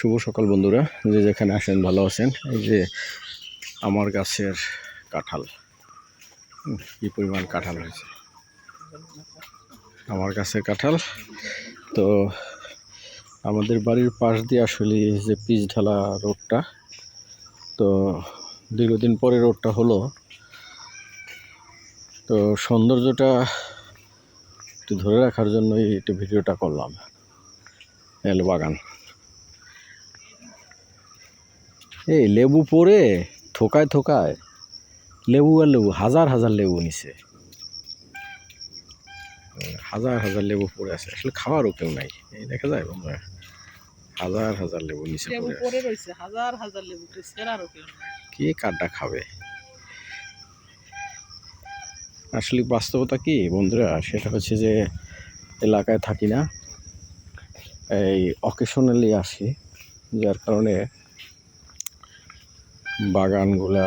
শুভ সকাল বন্ধুরা। যে যেখানে আসেন ভালো আছেন? এই যে আমার গাছের কাঁঠাল। কি পরিমাণ কাঁঠাল হয়েছে। আমার গাছের কাঁঠাল। তো আমাদের বাড়ির পাশ দিয়ে আসলে যে পিচ ঢালা রোডটা, তো দীর্ঘদিন পরে রোডটা হলো। তো সৌন্দর্যটা একটু ধরে রাখার জন্যই একটু ভিডিওটা করলাম। এল বাগান। এই লেবু পরে থোকায় থোকায় লেবু আর লেবু হাজার হাজার লেবু নিছে। হাজার হাজার লেবু পড়ে আছে। আসলে খাওয়ারও কেউ নাই। এই দেখা যায় বন্ধুরা হাজার হাজার লেবু নিচে লেবু পড়ে রয়েছে হাজার হাজার লেবু কেউ কে কাঠটা খাবে? আসলে বাস্তবতা কি বন্ধুরা? সেটা হচ্ছে যে এলাকায় থাকি না। এই অকেশনালি আসি যার কারণে বাগানগুলা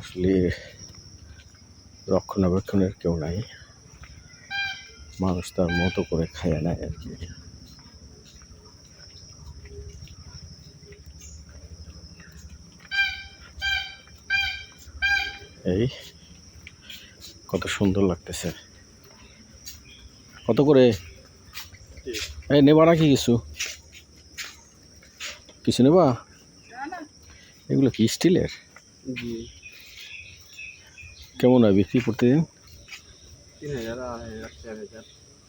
আসলে রক্ষণাবেক্ষণের কেউ নাই। মানুষ তার মতো করে খায় নেয় আর কি। এই কত সুন্দর লাগতেছে। কত করে? এই নেবা নাকি কিছু? কিছু নেবা? এগুলো কি স্টিলের? কেমন হয় বিক্রি প্রতিদিন?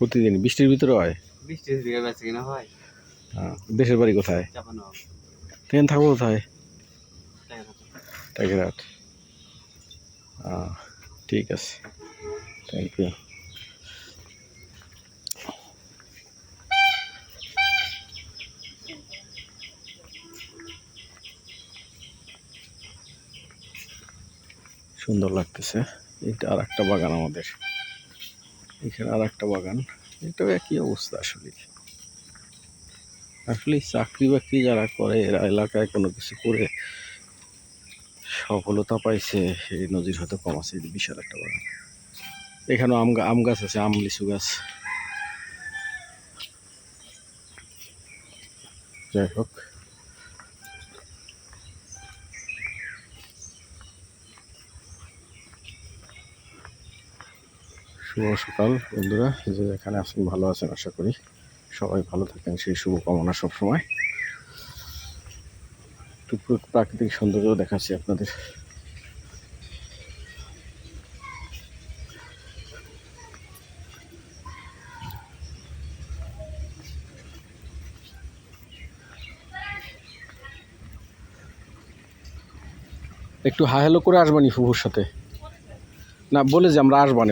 প্রতিদিন বৃষ্টির ভিতরে হয়? কিনা হয়। দেশের বাড়ি কোথায়? ট্রেন থাকব কোথায়। টাকিরহাট ঠিক আছে। থ্যাংক ইউ সুন্দর লাগতেছে। এটা আর একটা বাগান আমাদের। এখানে আর একটা বাগান। এটাও একই অবস্থা আসলে। আসলে চাকরি বাকরি যারা করে, এরা এলাকায় কোনো কিছু করে সফলতা পাইছে, এই নদীর হয়তো কম আছে বিশাল একটা বাগান। এখানেও আম আম গাছ আছে, আম, লিচু গাছ। যাই হোক। শুভ সকাল, বন্ধুরা। যে এখানে আছেন, ভালো আছেন, আশা করি। সবাই ভালো থাকেন, সেই শুভকামনা সবসময়। প্র- প্রাকৃতিক সৌন্দর্য দেখাচ্ছি আপনাদের। একটু হা হ্যালো করে আসবানি ফুফুর সাথে? না, বলে যে আমরা আসবানি